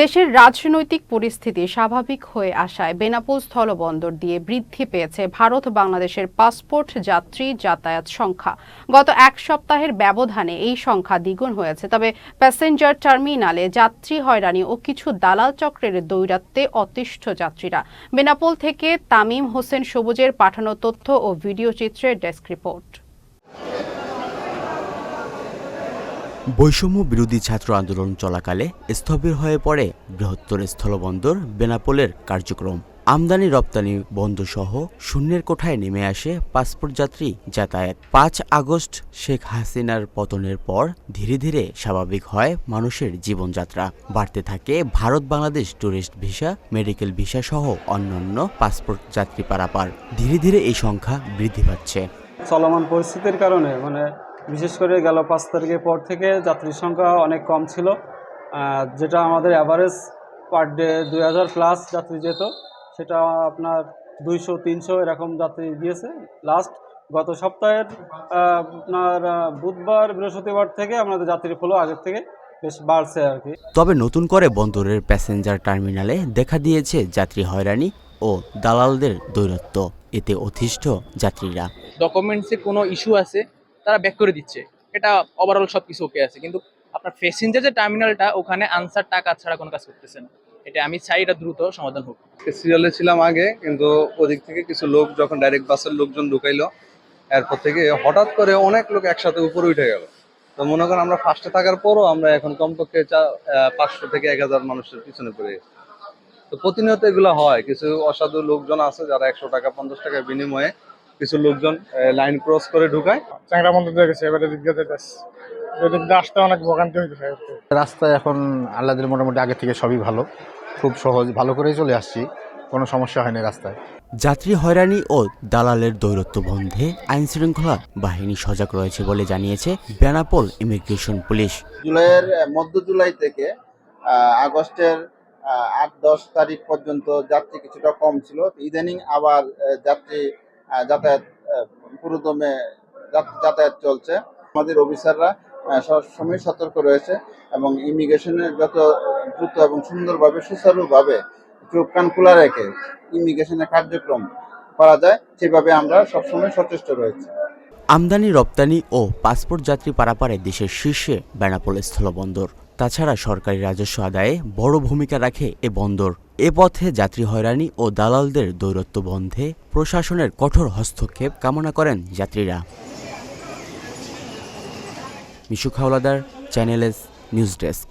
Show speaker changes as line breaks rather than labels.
দেশের রাজনৈতিক পরিস্থিতি স্বাভাবিক হয়ে আসায় বেনাপোল স্থলবন্দর দিয়ে বৃদ্ধি পেয়েছে ভারত বাংলাদেশের পাসপোর্ট যাত্রী যাতায়াত সংখ্যা। গত এক সপ্তাহের ব্যবধানে এই সংখ্যা দ্বিগুণ হয়েছে, তবে প্যাসেঞ্জার টার্মিনালে যাত্রী হয়রানি ও কিছু দালাল চক্রের দৌরাত্মে অতিষ্ঠ যাত্রীরা। বেনাপোল থেকে তামিম হোসেন সবুজের পাঠানো তথ্য ও ভিডিও চিত্রের ডেস্ক রিপোর্ট।
বৈষম্য বিরোধী ছাত্র আন্দোলন চলাকালে স্থবির হয়ে পড়ে বৃহত্তর স্থলবন্দর বেনাপোলের কার্যক্রম। আমদানি রপ্তানি বন্ধ সহ শূন্যের কোঠায় নেমে আসে পাসপোর্ট যাত্রী যাতায়াত। পাঁচ আগস্ট শেখ হাসিনার পতনের পর ধীরে ধীরে স্বাভাবিক হয় মানুষের জীবনযাত্রা। বাড়তে থাকে Bharat Bangladesh tourist visa, medical visa সহ অন্যান্য পাসপোর্ট যাত্রী পারাপার। ধীরে ধীরে এই সংখ্যা বৃদ্ধি পাচ্ছে।
চলমান পরিস্থিতির কারণে মানে বিশেষ করে গেল পাঁচ তারিখের পর থেকে যাত্রীর সংখ্যা অনেক কম ছিল। যেটা আমাদের অ্যাভারেজ পার ডে দুই হাজার প্লাস যাত্রী যেত সেটা আপনার দুইশো তিনশো এরকম যাত্রী গিয়েছে লাস্ট গত সপ্তাহের আপনার বুধবার বৃহস্পতিবার থেকে আমাদের যাত্রী ফলো আগের থেকে বেশ বাড়ছে আর কি।
তবে নতুন করে বন্দরের প্যাসেঞ্জার টার্মিনালে দেখা দিয়েছে যাত্রী হয়রানি ও দালালদের দৈরত্ব। এতে অতিষ্ঠ যাত্রীরা।
ডকুমেন্টসে কোনো ইস্যু আছে? তারা ব্যাক করে দিচ্ছে। এটা ওভারঅল সব কিছু ওকে আছে। কিন্তু আপনার প্যাসেঞ্জার যে টার্মিনালটা ওখানে আনসার টাকা ছাড়া কোনো কাজ করতেছে না। এটা আমি চাই এটা দ্রুত সমাধান হোক।
সিরিয়ালে ছিলাম আগে, কিন্তু ওদিক থেকে কিছু লোক যখন ডাইরেক্ট বাসের লোকজন ঢুকাইলো, এরপর থেকে হঠাৎ করে অনেক লোক একসাথে উপরে উঠে গেল। তো মনে করেন আমরা ফার্স্টে থাকার পরও আমরা এখন কমপক্ষে পাঁচশো থেকে এক হাজার মানুষের পিছনে পড়ে গেছি। তো প্রতিনিয়ত এগুলো হয়। কিছু অসাধু লোকজন আছে যারা একশো টাকা, পঞ্চাশ টাকার বিনিময়ে কিছু লোকজন লাইন ক্রস করে ঢুকায়।
চ্যাংরা বন্ধ হয়ে গেছে এবারে দিক দিয়ে যেতেছে আসতে অনেক ভোগান্তি হইতেছে
রাস্তায় এখন আল্লাদের মোটামুটি আগে থেকে সবই ভালো। খুব সহজ ভালো করেই চলে আসছি। কোনো সমস্যা হয়নি রাস্তায়।
যাত্রী হয়রানি ও দালালের দৈরত্ব বন্ধে আইন শৃঙ্খলা বাহিনী সজাগ রয়েছে বলে জানিয়েছে বেনাপোল ইমিগ্রেশন পুলিশ।
জুলাইয়ের মধ্য জুলাই থেকে আগস্টের আট দশ তারিখ পর্যন্ত যাত্রী কিছুটা কম ছিল। ইদানিং আবার যাত্রী যাতায়াত পুরোদমে যাত- যাতায়াত চলছে। আমাদের অফিসাররা সবসময় সতর্ক রয়েছে এবং ইমিগ্রেশনের যত দ্রুত এবং সুন্দরভাবে, সুচারুভাবে চোখ কান খোলা রেখে ইমিগ্রেশনের কার্যক্রম করা যায়, সেভাবে আমরা সবসময় সচেষ্ট রয়েছি।
আমদানি, রপ্তানি ও পাসপোর্ট যাত্রী পারাপারে দেশের শীর্ষে বেনাপোল স্থলবন্দর। তাছাড়া সরকারি রাজস্ব আদায়ে বড় ভূমিকা রাখে এ বন্দর। এ পথে যাত্রী হয়রানি ও দালালদের দৈরত্ব বন্ধে প্রশাসনের কঠোর হস্তক্ষেপ কামনা করেন যাত্রীরা। Mishu Khawladar channel S, news desk.